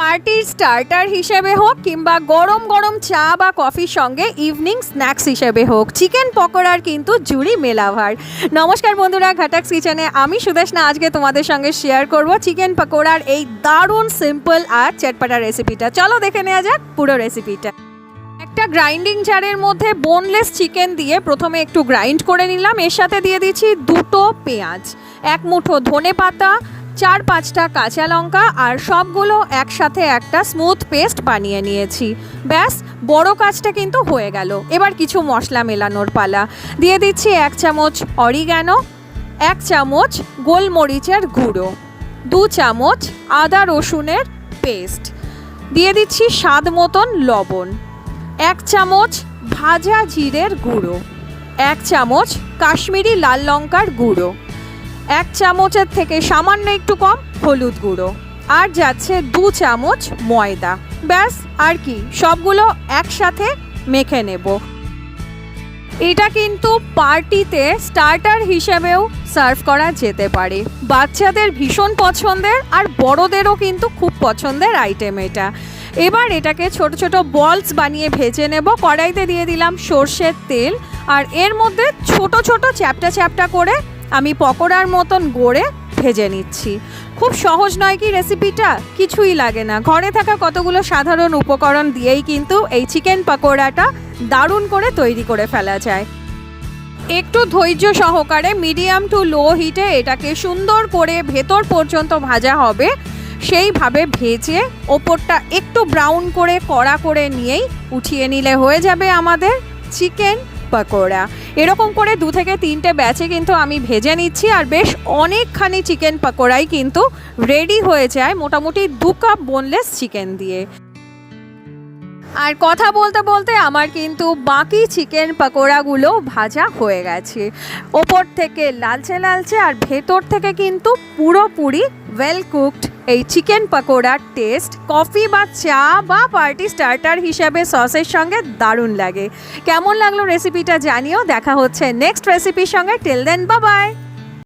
পার্টির স্টার্টার হিসেবে হোক কিংবা গরম গরম চা বা কফির সঙ্গে ইভিনিং স্ন্যাক্স হিসেবে হোক, চিকেন পকোড়ার কিন্তু জুড়ি মেলাভার। নমস্কার বন্ধুরা ঘাটাক্স কিচেনে আমি সুদেশনা, আজকে তোমাদের সঙ্গে শেয়ার করব চিকেন পকোড়ার এই দারুণ সিম্পল আর চটপাটা রেসিপিটা চলো দেখে নেওয়া যাক পুরো রেসিপিটা একটা গ্রাইন্ডিং জারের মধ্যে বোনলেস চিকেন দিয়ে প্রথমে একটু গ্রাইন্ড করে নিলাম। এর সাথে দিয়ে দিচ্ছি দুটো পেঁয়াজ, এক মুঠো ধনে পাতা চার পাঁচটা কাঁচা লঙ্কা আর সবগুলো একসাথে একটা স্মুথ পেস্ট বানিয়ে নিয়েছি। ব্যাস, বড় কাজটা কিন্তু হয়ে গেল। এবার কিছু মশলা মেলানোর পালা। দিয়ে দিচ্ছি এক চামচ অরিগ্যানো, এক চামচ গোলমরিচের গুঁড়ো, দু চামচ আদা রসুনের পেস্ট দিয়ে দিচ্ছি স্বাদ মতন লবণ, এক চামচ ভাজা জিরের গুঁড়ো, এক চামচ কাশ্মীরি লাল লঙ্কার গুঁড়ো। এক চামচের থেকে সামান্য একটু কম হলুদ গুঁড়ো। আর যাচ্ছে দু চামচ ময়দা। ব্যাস, আর কি, সবগুলো একসাথে মেখে নেব। এটা কিন্তু পার্টিতে স্টার্টার হিসেবেও সার্ভ করা যেতে পারে। বাচ্চাদের ভীষণ পছন্দের আর বড়দেরও কিন্তু খুব পছন্দের আইটেম এটা। এবার এটাকে ছোট ছোট বলস বানিয়ে ভেজে নেব। কড়াইতে দিয়ে দিলাম সর্ষের তেল। আর এর মধ্যে ছোট ছোট চ্যাপটা চ্যাপটা করে আমি পকোড়ার মতন গড়ে ভেজে নিচ্ছি। খুব সহজ নয় কি রেসিপিটা? কিছুই লাগে না। ঘরে থাকা কতগুলো সাধারণ উপকরণ দিয়েই কিন্তু এই চিকেন পকোড়াটা দারুণ করে তৈরি করে ফেলা যায়। একটু ধৈর্য সহকারে মিডিয়াম টু লো হিটে এটাকে সুন্দর করে ভেতর পর্যন্ত ভাজা হবে। সেইভাবে ভেজে ওপরটা একটু ব্রাউন করে কড়া করে নিয়েই উঠিয়ে নিলে হয়ে যাবে আমাদের চিকেন পকোড়া। এরকম করে দু থেকে তিনটে ব্যাচে কিন্তু আমি ভেজে নিচ্ছি আর বেশ অনেকখানি চিকেন পকোড়াই কিন্তু রেডি হয়ে যায়, মোটামুটি দু কাপ বোনলেস চিকেন দিয়ে। আর কথা বলতে বলতে আমার কিন্তু বাকি চিকেন পকোড়াগুলো ভাজা হয়ে গেছে। ওপর থেকে লালচে লালচে আর ভেতর থেকে কিন্তু পুরোপুরি ওয়েল কুকড এই চিকেন পাকোড়ার টেস্ট কফি বা চা বা পার্টি স্টার্টার হিসাবে সসের সঙ্গে দারুণ লাগে। কেমন লাগল রেসিপিটা জানিও। দেখা হচ্ছে নেক্সট রেসিপির সঙ্গে। টেল দেন বাবাই